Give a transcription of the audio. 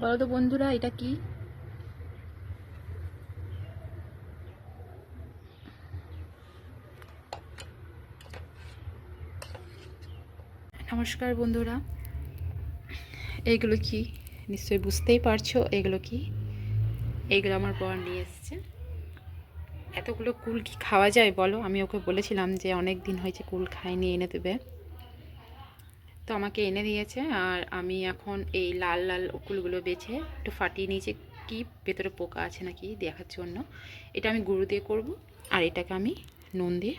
বলো তো বন্ধুরা, এটা কি? নমস্কার বন্ধুরা। এইগুলো কি? নিশ্চয়ই বুঝতেই পারছ এগুলো কি? এইগুলো আমার বর নিয়ে এসছে। এতগুলো কুল কি খাওয়া যায় বলো? আমি ওকে বলেছিলাম যে অনেক দিন হয়েছে কুল খাইনি এনে দেবে। তো আমাকে এনে দিয়েছে আর আমি এখন এই লাল লাল উকুলগুলো বেছে একটু ফাটিয়ে নিয়েছি। কি ভেতরে পোকা আছে নাকি দেখার জন্য। এটা আমি গুঁড়ো দিয়ে করব আর এটাকে আমি নুন দিয়ে